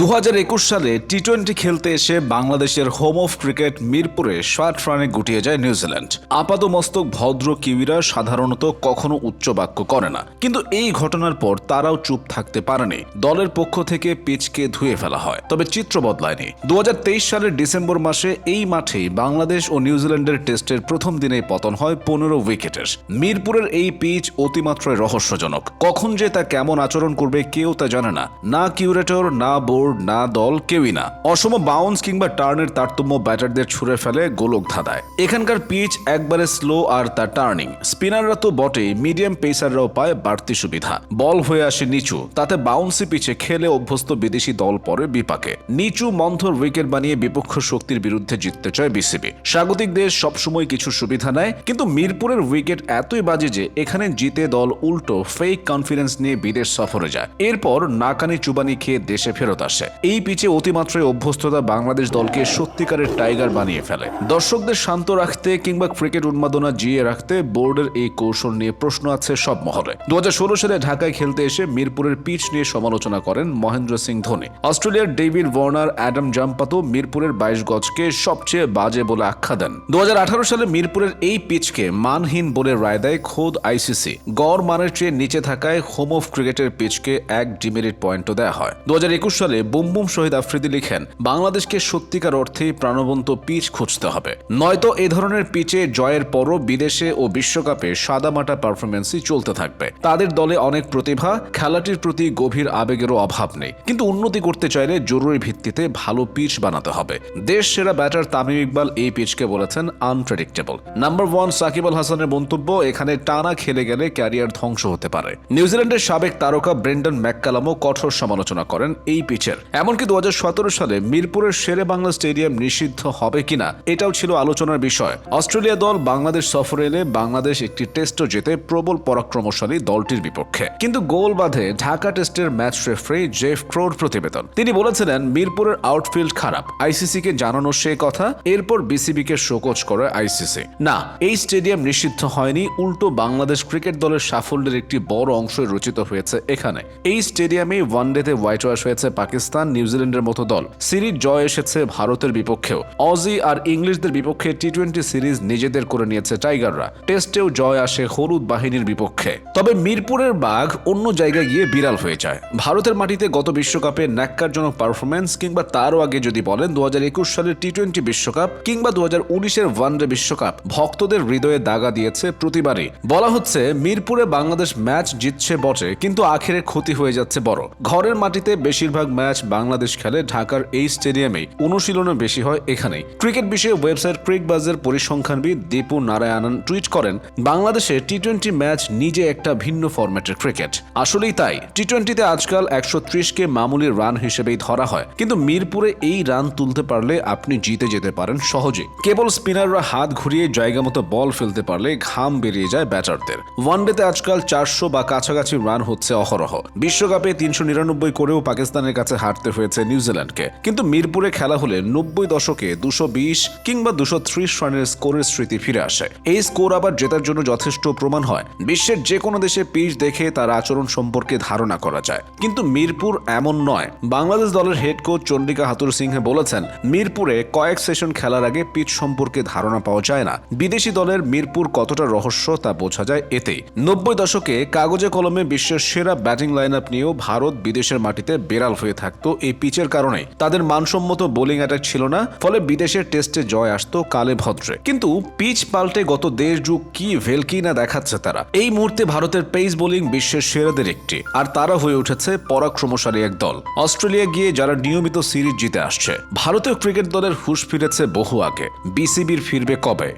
দু হাজার একুশ সালে টি টোয়েন্টি খেলতে এসে বাংলাদেশের হোম অফ ক্রিকেট মিরপুরে ষাট রানে গুটিয়ে যায় নিউজিল্যান্ড। আপাতমস্তক ভদ্র কিউইরা সাধারণত কখনো উচ্চ বাক্য করে না। কিন্তু এই ঘটনার পর তারাও চুপ থাকতে পারেনি। দলের পক্ষ থেকে পিচকে ধুয়ে ফেলা হয়, তবে চিত্র বদলায়নি। দুহাজার তেইশ সালের ডিসেম্বর মাসে এই মাঠেই বাংলাদেশ ও নিউজিল্যান্ডের টেস্টের প্রথম দিনেই পতন হয় পনেরো উইকেটের। মিরপুরের এই পিচ অতিমাত্রায় রহস্যজনক। কখন যে তা কেমন আচরণ করবে কেউ তা জানে না। না কিউরেটর, না বোর্ড না দল কেউই না। অসম বাউন্স কিংবা টার্নের তারতম্য ব্যাটারদের ছুঁড়ে ফেলে গোলক ধাঁধায়। এখানকার পিচ একবারে স্লো আর তা টার্নিং স্পিনাররা তো বটেই মিডিয়াম পেসাররাও পায় বাড়তি সুবিধা। বল হয়ে আসে নিচু, তাতে বাউন্সি পিচে খেলে অভ্যস্ত বিদেশি দল পরে বিপাকে। নিচু মন্থর উইকেট বানিয়ে বিপক্ষ শক্তির বিরুদ্ধে জিততে চায় বিসিবি। স্বাগতিক দেশ সবসময় কিছু সুবিধা নেয়, কিন্তু মিরপুরের উইকেট এতই বাজে যে এখানে জিতে দল উল্টো ফেক কনফিডেন্স নিয়ে বিদেশ সফরে যায়। এরপর নাকানি চুবানি খেয়ে দেশে ফেরত আসে। এই পিচে অতিমাত্রায় অভ্যস্ততা বাংলাদেশ দলকে সত্যিকারের টাইগার বানিয়ে ফেলে। দর্শকদের শান্ত রাখতে কিংবা ক্রিকেট উন্মাদনা জিয়ে রাখতে বোর্ডের এই কৌশল নিয়ে প্রশ্ন আছে সব মহলে। দু সালে ঢাকায় খেলতে এসে মিরপুরের পিচ নিয়ে সমালোচনা করেন মহেন্দ্র সিং ধোনি। অস্ট্রেলিয়ার ডেভিড ওয়ার্নার, অ্যাডাম জাম্পাতো মিরপুরের বাইশ গজকে সবচেয়ে বাজে বলে আখ্যা দেন। দু হাজার আঠারো সালে মিরপুরের এই পিচকে মানহীন বলে রায় দেয় খোদ আইসিসি। গড় মানের চেয়ে নিচে থাকায় হোম অফ ক্রিকেটের পিচকে এক ডিমেরিট পয়েন্টও দেওয়া হয়। দু হাজার একুশ সালে বুম বুম শহীদ আফ্রিদি লিখেন, বাংলাদেশকে সত্যিকার অর্থেই প্রাণবন্ত পিচ খুঁজতে হবে। নয়তো এ ধরনের পিচে জয়ের পরও বিদেশে ও বিশ্বকাপে সাদামাটা পারফরমেন্সই চলতে থাকবে। তাদের দলে অনেক প্রতিভা, খেলাটির প্রতি গভীর আবেগেরও অভাব নেই। কিন্তু উন্নতি করতে চাইলে জরুরি ভিত্তিতে ভালো পিচ বানাতে হবে। দেশ সেরা ব্যাটার তামিম ইকবাল এই পিচকে বলেছেন, unpredictable. Number one Shakib Al হাসানের মন্তব্য, এখানে টানা খেলে গেলে ক্যারিয়ার ধ্বংস হতে পারে। নিউজিল্যান্ডের সাবেক তারকা ব্রেন্ডন ম্যাককালামও কঠোর সমালোচনা করেন এই পিচের এমনকি দু হাজার সতেরো সালে মিরপুরের শেরে বাংলা স্টেডিয়াম নিষিদ্ধ হবে কিনা, এটাও ছিল আলোচনার বিষয়। অস্ট্রেলিয়া দল বাংলাদেশ সফরে এলে বাংলাদেশ একটি টেস্টও জেতে প্রবল পরাক্রমশালী দলটির বিপক্ষে। কিন্তু গোল বাঁধে ঢাকা টেস্টের ম্যাচ রেফারি জেফ ক্রোর প্রতিবেদন। তিনি বলেছিলেন, মিরপুরের আউটফিল্ড খারাপ। আইসিসি কে জানানো সে কথা, এরপর বিসিবি কে শোকজ করে আইসিসি। না, এই স্টেডিয়াম নিষিদ্ধ হয়নি, উল্টো বাংলাদেশ ক্রিকেট দলের সাফল্যের একটি বড় অংশ রচিত হয়েছে এখানে। এই স্টেডিয়ামে ওয়ানডেতে হোয়াইট ওয়াশ হয়েছে পাকিস্তান। নিউজিল্যান্ডের মতো দল। সিরিজ জয় এসেছে ভারতের বিপক্ষেও। অজি আর ইংলিশদের বিপক্ষে টি টোয়েন্টি সিরিজ নিজেদের করে নিয়েছে টাইগাররা। টেস্টেও জয় আসে হলুদ বাহিনীর বিপক্ষে। তবে মিরপুরের বাঘ অন্য জায়গায় গিয়ে বিড়াল হয়ে যায়। ভারতের মাটিতে গত বিশ্বকাপে ন্যাক্কারজনক পারফরমেন্স কিংবা তারও আগে যদি বলেন দু হাজার একুশ সালের টি টোয়েন্টি বিশ্বকাপ কিংবা দু হাজার উনিশের ওয়ানডে বিশ্বকাপ, ভক্তদের হৃদয়ে দাগা দিয়েছে প্রতিবারই। বলা হচ্ছে, মিরপুরে বাংলাদেশ ম্যাচ জিতছে বটে, কিন্তু আখেরে ক্ষতি হয়ে যাচ্ছে বড়। ঘরের মাটিতে বেশিরভাগ ম্যাচ বাংলাদেশ খেলে ঢাকার এই স্টেডিয়ামেই অনুশীলনও বেশি হয় এখানেই। ক্রিকেট বিষয়ে ওয়েবসাইট ক্রিকবাজের পরিসংখ্যানবিদ দীপু নারায়ণন টুইট করেন, বাংলাদেশে টি টোয়েন্টি ম্যাচ নিজে একটা ভিন্ন ফরম্যাটের ক্রিকেট। আসলেই তাই টি টোয়েন্টিতে আজকাল একশো ত্রিশকে মামুলি রান হিসেবেই ধরা হয়। কিন্তু মিরপুরে এই রান তুলতে পারলে আপনি জিতে যেতে পারেন সহজে কেবল স্পিনাররা হাত ঘুরিয়ে জায়গা মতো বল ফেলতে পারলে ঘাম বেরিয়ে যায় ব্যাটারদের। ওয়ানডেতে আজকাল চারশো বা কাছাকাছি রান হচ্ছে অহরহ। বিশ্বকাপে তিনশো নিরানব্বই করেও পাকিস্তানের কাছে হারতে হয়েছে নিউজিল্যান্ডকে। কিন্তু মিরপুরে খেলা হলে নব্বই দশকে দুশো বিশ কিংবা দুশো ত্রিশ রানের স্কোরের স্মৃতি ফিরে আসে। এই স্কোর আবার জেতার জন্য যথেষ্ট প্রমাণ হয়। বিশ্বের যে কোনো দেশে পিচ দেখে তার আচরণ সম্পর্কে ধারণা করা যায়। কিন্তু মিরপুর এমন নয়। বাংলাদেশ দলের হেড কোচ চন্ডিকা হাতুর সিংহে বলেছেন, মিরপুরে কয়েক সেশন খেলার আগে পিচ সম্পর্কে ধারণা পাওয়া যায় না। বিদেশি দলের মিরপুর কতটা রহস্য তা বোঝা যায় এতেই। নব্বই দশকে কাগজে কলমে বিশ্বের সেরা ব্যাটিং লাইন আপ নিয়েও ভারত বিদেশের মাটিতে বেড়াল হয়ে থাকতো এই পিচের কারণে। তাদের মানসম্মত বোলিং অ্যাটাক ছিল না, ফলে বিদেশের টেস্টে জয় আসতো কালে ভদ্রে। কিন্তু পিচ পাল্টে গত দেড় যুগ কি ভেলকি না দেখাচ্ছে তারা? এই মুহূর্তে ভারতের পেস বোলিং বিশ্বের সেরাদের একটি, আর তারা হয়ে উঠেছে পরাক্রমশালী এক দল। অস্ট্রেলিয়া গিয়ে যারা নিয়মিত সিরিজ জিতে আসছে। ভারতীয় ক্রিকেট দলের হুশ ফিরেছে বহু আগে। বিসিবির ফিরবে কবে?